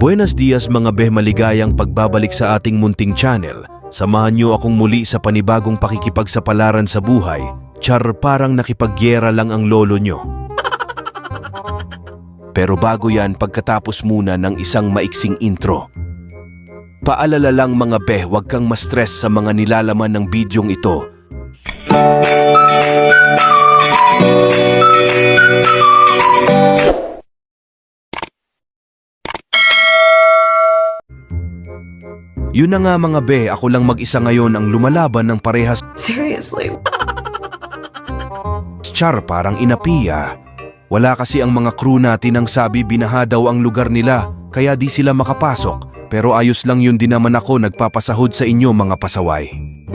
Buenos dias mga beh maligayang pagbabalik sa ating munting channel. Samahan niyo akong muli sa panibagong pakikipagsapalaran sa buhay. Char parang nakipagyera lang ang lolo nyo. Pero bago yan, pagkatapos muna ng isang maiksing intro. Paalala lang mga beh, huwag kang ma-stress sa mga nilalaman ng bidyong ito. Yun na nga mga be, ako lang mag-isa ngayon ang lumalaban ng parehas Seriously. char parang inapiya. Wala kasi ang mga crew natin ang sabi binaha daw ang lugar nila kaya di sila makapasok. Pero ayos lang yun din naman ako nagpapasahod sa inyo mga pasaway.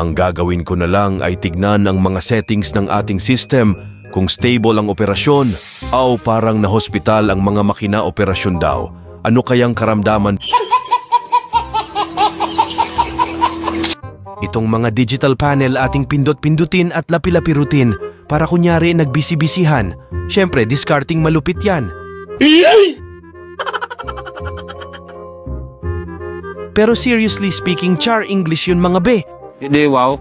ang gagawin ko na lang ay tignan ang mga settings ng ating system kung stable ang operasyon o parang na hospital ang mga makina operasyon daw. Ano kayang karamdaman Itong mga digital panel ating pindot-pindutin at lapi-lapirutin para kunyari nagbisi-bisihan. Siyempre, discarding malupit yan. Pero seriously speaking, char English yun mga be. Hindi, wow.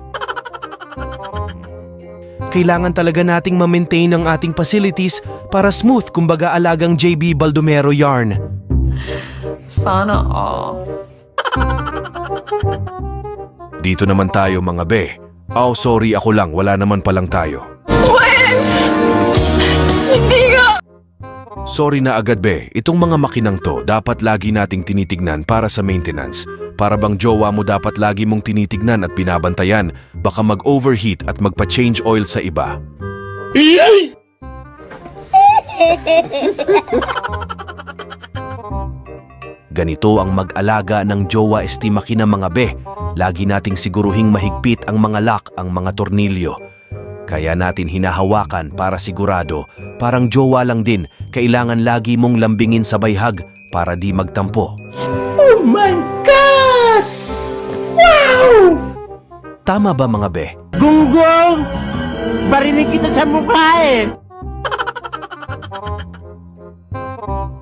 Kailangan talaga nating ma-maintain ang ating facilities para smooth kumbaga alagang JB Baldomero yarn. Sana all. Dito naman tayo mga be. Oh, sorry ako lang, wala naman palang tayo. Hindi nga! Sorry na agad be, itong mga makinang to dapat lagi nating tinitignan para sa maintenance. Para bang jowa mo dapat lagi mong tinitignan at binabantayan, baka mag-overheat at magpa-change oil sa iba. Ganito ang mag-alaga ng jowa estimaki ng mga be. Lagi nating siguruhing mahigpit ang mga lock, ang mga tornilyo. Kaya natin hinahawakan para sigurado, parang jowa lang din, kailangan lagi mong lambingin sa bayhag para di magtampo. Oh my God! Wow! Tama ba mga be? Gunggong! Barinig kita sa mukha eh!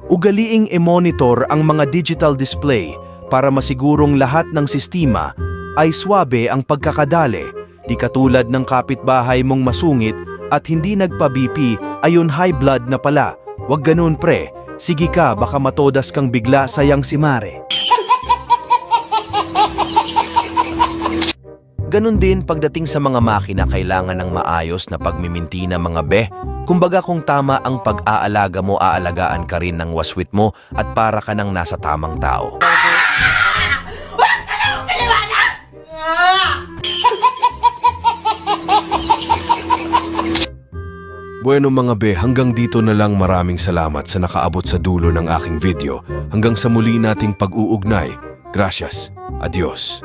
Ugaliing i-monitor ang mga digital display para masigurong lahat ng sistema ay swabe ang pagkakadali, di katulad ng kapitbahay mong masungit at hindi nagpa-BP ayon high blood na pala. Wag ganun pre, sige ka baka matodas kang bigla sayang si Mare. Ganon din pagdating sa mga makina kailangan ng maayos na pagmiminti ng mga beh. Kumbaga kung tama ang pag-aalaga mo, aalagaan ka rin ng waswit mo at para ka nang nasa tamang tao. Bueno mga be, hanggang dito na lang maraming salamat sa nakaabot sa dulo ng aking video. Hanggang sa muli nating pag-uugnay. Gracias. Adios.